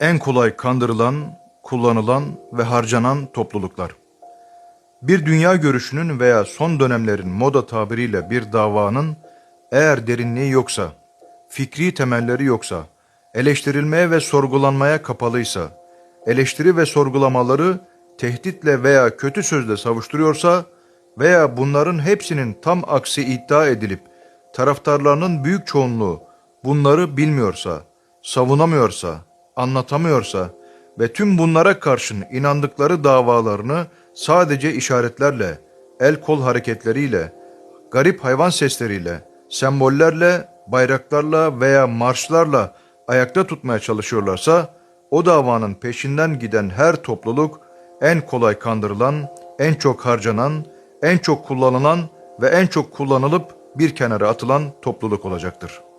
en kolay kandırılan, kullanılan ve harcanan topluluklar. Bir dünya görüşünün veya son dönemlerin moda tabiriyle bir davanın eğer derinliği yoksa, fikri temelleri yoksa, eleştirilmeye ve sorgulanmaya kapalıysa, eleştiri ve sorgulamaları tehditle veya kötü sözle savuşturuyorsa veya bunların hepsinin tam aksi iddia edilip taraftarlarının büyük çoğunluğu bunları bilmiyorsa, savunamıyorsa, anlatamıyorsa ve tüm bunlara karşın inandıkları davalarını sadece işaretlerle, el kol hareketleriyle, garip hayvan sesleriyle, sembollerle, bayraklarla veya marşlarla ayakta tutmaya çalışıyorlarsa, o davanın peşinden giden her topluluk en kolay kandırılan, en çok harcanan, en çok kullanılan ve en çok kullanılıp bir kenara atılan topluluk olacaktır.''